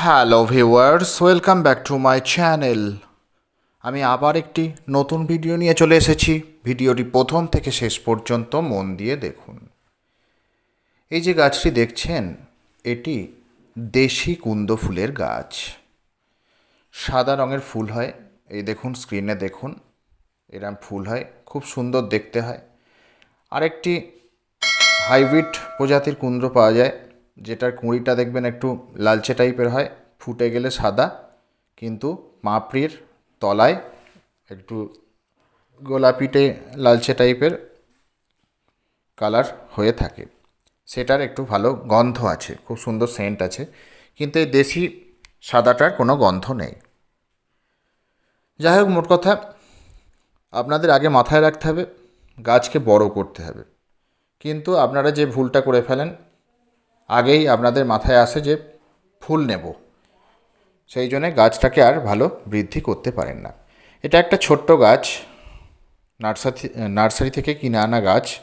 Hello viewers welcome back to my channel আমি আবার একটি নতুন ভিডিও নিয়ে চলে এসেছি। ভিডিওটি প্রথম থেকে শেষ পর্যন্ত মন দিয়ে দেখুন। এই যে গাছটি দেখছেন, এটি দেশি কুন্দ ফুলের গাছ। সাদা রঙের ফুল হয়। এই দেখুন স্ক্রিনে দেখুন। এরম ফুল হয়। খুব সুন্দর দেখতে হয়। আরেকটি হাইব্রিড প্রজাতির কুন্দ্র পাওয়া যায়। যেটার কুঁড়িটা দেখবেন একটু লালচে টাইপের হয়, ফুটে গেলে সাদা, কিন্তু পাপড়ির তলায় একটু গোলাপিটে লালচে টাইপের কালার হয়ে থাকে। সেটার একটু ভালো গন্ধ আছে, খুব সুন্দর সেন্ট আছে, কিন্তু এই দেশি সাদাটার কোনো গন্ধ নেই। যাই হোক মোট কথা আপনাদের আগে মাথায় রাখতে হবে, গাছকে বড় করতে হবে। কিন্তু আপনারা যে ভুলটা করে ফেলেন আগেই আপনাদের মাথায় আসে যে ফুল নেব। সেই জন্যে গাছটাকে আর ভালো বৃদ্ধি করতে পারেন না। এটা একটা ছোট্ট গাছ, নার্সারি নার্সারি থেকে কিনে আনা গাছ।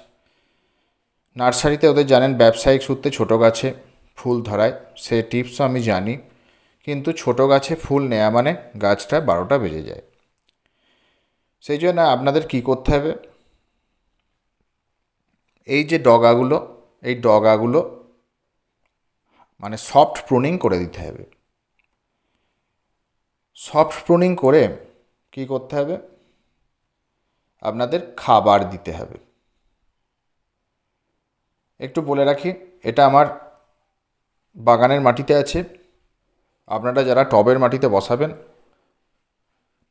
নার্সারিতে ওদের জানেন ব্যবসায়িক সূত্রে ছোট গাছে ফুল ধরায়, সে টিপসও আমি জানি। কিন্তু ছোট গাছে ফুল নেওয়া মানে গাছটা বারোটা বেজে যায়। সেই জন্য আপনাদের কী করতে হবে? এই যে ডগাগুলো, এই ডগাগুলো মানে সফট প্রুনিং করে দিতে হবে। সফট প্রুনিং করে কি করতে হবে? আপনাদের খাবার দিতে হবে। একটু বলে রাখি, এটা আমার বাগানের মাটিতে আছে। আপনারা যারা টবের মাটিতে বসাবেন,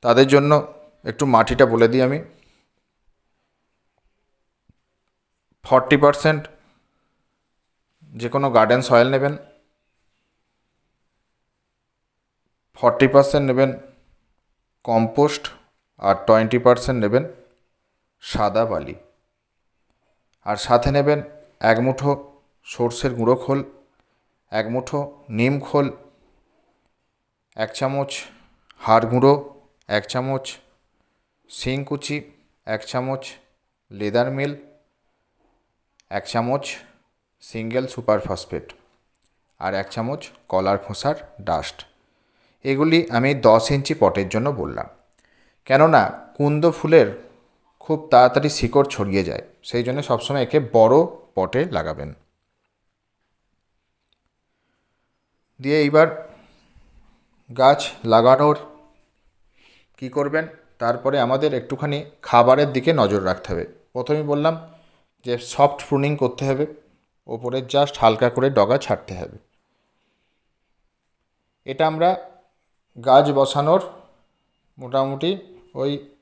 তাদের জন্য একটু মাটিটা বলে দিই আমি। ফর্টি পারসেন্ট যে কোনো গার্ডেন সয়েল নেবেন। ফর্টি পার্সেন্ট নেবেন কম্পোস্ট আর টোয়েন্টি পার্সেন্ট নেবেন সাদা বালি। আর সাথে নেবেন এক মুঠো সর্ষের গুঁড়ো খোল, এক মুঠো নিম খোল, এক চামচ হাড় গুঁড়ো, এক চামচ শিং কুচি, এক চামচ লেদার মিল, এক চামচ সিঙ্গেল সুপার ফসফেট, আর এক চামচ কলার খোসার ডাস্ট। এগুলি আমি দশ ইঞ্চি পটের জন্য বললাম। কেননা কুন্দ ফুলের খুব তাড়াতাড়ি শিকড় ছড়িয়ে যায়, সেই জন্য সবসময় একে বড় পটে লাগাবেন। দিয়ে এইবার গাছ লাগানোর কি করবেন? তারপরে আমাদের একটুখানি খাবারের দিকে নজর রাখতে হবে। প্রথমেই বললাম যে সফট প্রুনিং করতে হবে, ওপরে জাস্ট হালকা করে ডগা ছাড়তে হবে। এটা আমরা গাছ বসানোর মোটামুটি ওই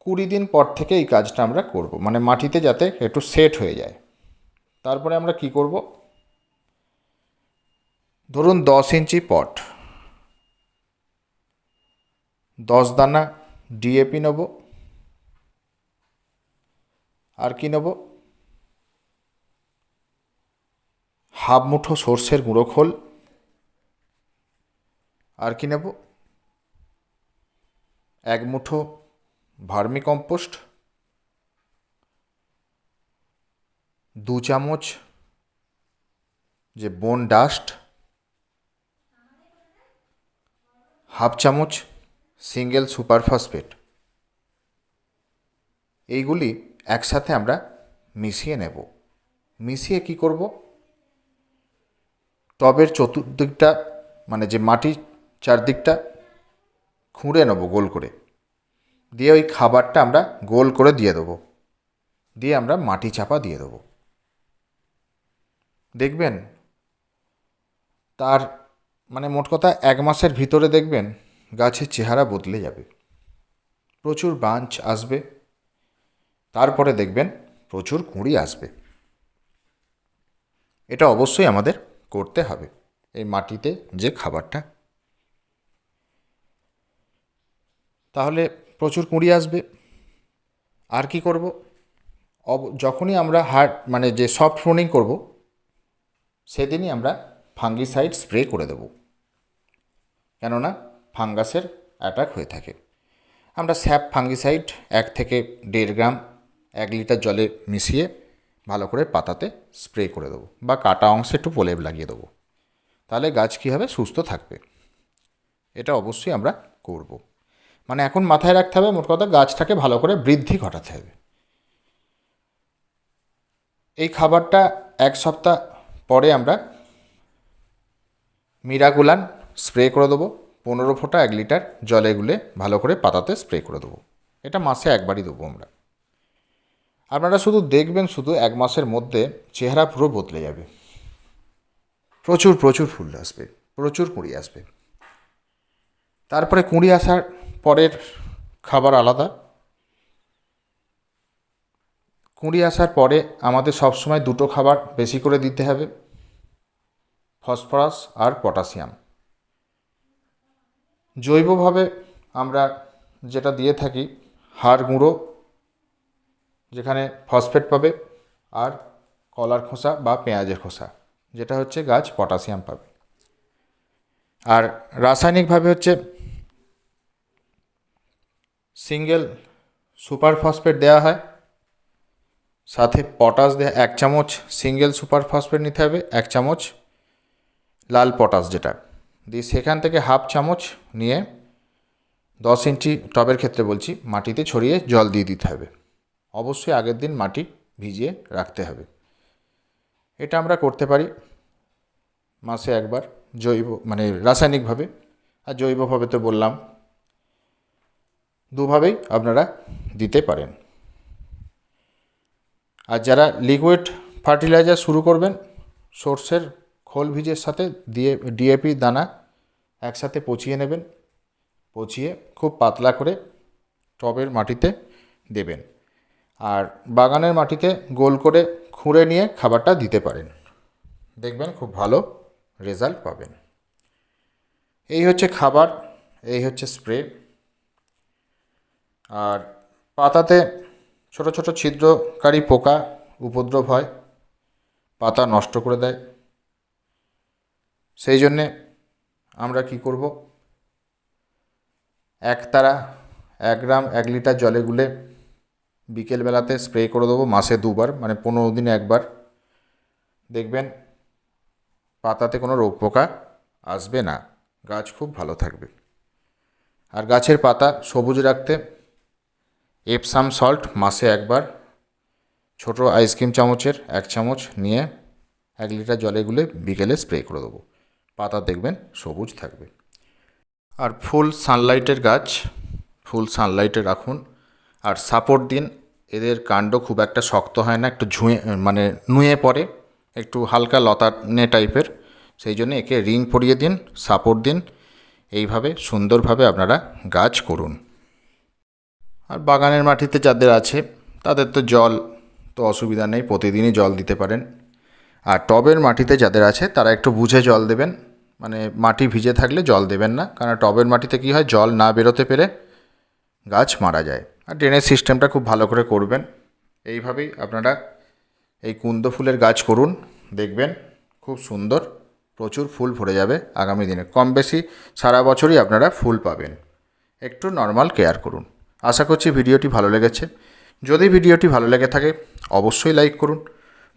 কুড়ি দিন পর থেকে এই কাজটা আমরা করব। মানে মাটিতে যাতে একটু সেট হয়ে যায়। তারপরে আমরা কি করব? ধরুন দশ ইঞ্চি পট। দশ দানা ডিএপি নেব। আর কি নেব? হাফ মুঠো সর্ষের গুঁড়ো খোল। আর কি নেব? এক মুঠো ভার্মি কম্পোস্ট দু চামচ যে বোন ডাস্ট হাফ চামচ সিঙ্গেল সুপার ফসফেট এইগুলি একসাথে আমরা মিশিয়ে নেব। মিশিয়ে কি করব? টবের চতুর্দিকটা মানে যে মাটি চারদিকটা খুঁড়ে নেব গোল করে। দিয়ে ওই খাবারটা আমরা গোল করে দিয়ে দেবো। দিয়ে আমরা মাটি চাপা দিয়ে দেবো। দেখবেন, তার মানে মোট কথা এক মাসের ভিতরে দেখবেন গাছের চেহারা বদলে যাবে। প্রচুর বাঞ্চ আসবে। তারপরে দেখবেন প্রচুর কুঁড়ি আসবে। এটা অবশ্যই আমাদের করতে হবে। এই মাটিতে যে খাবারটা তাহলে প্রচুর কুঁড়ি আসবে। আর কি করব? অব, যখনই আমরা হার্ড মানে যে সফট ফ্রোনিং করব, সেদিনই আমরা ফাঙ্গিসাইড স্প্রে করে দেব। কেননা ফাঙ্গাসের অ্যাটাক হয়ে থাকে। আমরা স্যাপ ফাঙ্গিসাইড এক থেকে দেড় গ্রাম, এক লিটার জলে মিশিয়ে ভালো করে পাতাতে স্প্রে করে দেবো বা কাটা অংশে একটু প্রলেপ লাগিয়ে দেবো। তাহলে গাছ কী হবে? সুস্থ থাকবে। এটা অবশ্যই আমরা করব। মানে এখন মাথায় রাখতে হবে, মোট কথা গাছটাকে ভালো করে বৃদ্ধি ঘটাতে হবে। এই খাবারটা এক সপ্তাহ পরে আমরা মিরাগুলান স্প্রে করে দেবো। পনেরো ফোঁটা এক লিটার জলে গুলে ভালো করে পাতাতে স্প্রে করে দেবো। এটা মাসে একবারই দেবো আমরা। আপনারা শুধু দেখবেন, শুধু এক মাসের মধ্যে চেহারা পুরো বদলে যাবে। প্রচুর প্রচুর ফুল আসবে, প্রচুর কুঁড়ি আসবে। তারপরে কুঁড়ি আসার পরের খাবার আলাদা। কুঁড়ি আসার পরে আমাদের সবসময় দুটো খাবার বেশি করে দিতে হবে, ফসফরাস আর পটাশিয়াম। জৈবভাবে আমরা যেটা দিয়ে থাকি, হাড় গুঁড়ো, যেখানে ফসফেট পাবে, আর কলার খোসা বা পেঁয়াজের খোসা, যেটা হচ্ছে গাছ পটাশিয়াম পাবে। আর রাসায়নিকভাবে হচ্ছে সিঙ্গেল সুপার ফসফেট দেওয়া হয়, সাথে পটাশ দেওয়া এক চামচ সিঙ্গেল সুপার ফসফেট নিতে হবে, এক চামচ লাল পটাশ যেটা। দিয়ে সেখান থেকে হাফ চামচ নিয়ে দশ ইঞ্চি টবের ক্ষেত্রে বলছি, মাটিতে ছড়িয়ে জল দিয়ে দিতে হবে। অবশ্যই আগের দিন মাটি ভিজিয়ে রাখতে হবে। এটা আমরা করতে পারি মাসে একবার জৈব মানে রাসায়নিকভাবে। আর জৈবভাবে তো বললাম দুভাবেই আপনারা দিতে পারেন। আর যারা লিকুইড ফার্টিলাইজার শুরু করবেন, সর্ষের খোল ভিজের সাথে দিয়ে ডিএপি দানা একসাথে পচিয়ে নেবেন। পচিয়ে খুব পাতলা করে টবের মাটিতে দেবেন। আর বাগানের মাটিতে গোল করে খুঁড়ে নিয়ে খাবারটা দিতে পারেন। দেখবেন খুব ভালো রেজাল্ট পাবেন। এই হচ্ছে খাবার, এই হচ্ছে স্প্রে আর পাতাতে ছোট ছোট ছিদ্রকারী পোকা উপদ্রব হয়, পাতা নষ্ট করে দেয়। সেই জন্যে আমরা কি করব? এক তারা, এক গ্রাম, এক লিটার জলে গুলে বিকেলবেলাতে স্প্রে করে দেবো, মাসে দুবার মানে পনেরো দিনে একবার। দেখবেন পাতাতে কোনো রোগ পোকা আসবে না। গাছ খুব ভালো থাকবে। আর গাছের পাতা সবুজ রাখতে এপসাম সল্ট মাসে একবার। ছোট আইসক্রিম চামচের এক চামচ নিয়ে এক লিটার জলে গুলে বিকেলে স্প্রে করে দেবো। পাতা দেখবেন, সবুজ থাকবে। আর ফুল সানলাইটের গাছ, ফুল সানলাইটে রাখুন। আর সাপোর্ট দিন, এদের কাণ্ড খুব একটা শক্ত হয় না, একটু ঝুঁয়ে মানে নুয়ে পড়ে, একটু হালকা লতানে টাইপের সেই জন্য একে রিং পরিয়ে দিন সাপোর্ট দিন। এইভাবে সুন্দরভাবে আপনারা গাছ করুন। আর বাগানের মাটিতে যাদের আছে, তাদের তো জল তো অসুবিধা নেই, প্রতিদিনই জল দিতে পারেন। আর টবের মাটিতে যাদের আছে, তারা একটু বুঝে জল দেবেন। মানে মাটি ভিজে থাকলে জল দেবেন না, কারণ টবের মাটিতে কী হয়, জল না বেরোতে পেরে গাছ মারা যায়। আর ড্রেনেজ সিস্টেমটা খুব ভালো করে করবেন। এইভাবেই আপনারা এই কুন্দ ফুলের গাছ করুন, দেখবেন খুব সুন্দর, প্রচুর ফুল ভরে যাবে আগামী দিনে। কম বেশি সারা বছরই আপনারা ফুল পাবেন। একটু নর্মাল কেয়ার করুন। আশা করছি ভিডিওটি ভালো লেগেছে। যদি ভিডিওটি ভালো লেগে থাকে, অবশ্যই লাইক করুন।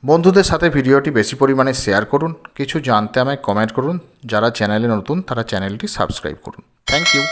বন্ধুদের সাথে ভিডিওটি বেশি পরিমাণে শেয়ার করুন। কিছু জানতে আমায় কমেন্ট করুন। যারা চ্যানেলে নতুন, তারা চ্যানেলটি সাবস্ক্রাইব করুন। Thank you.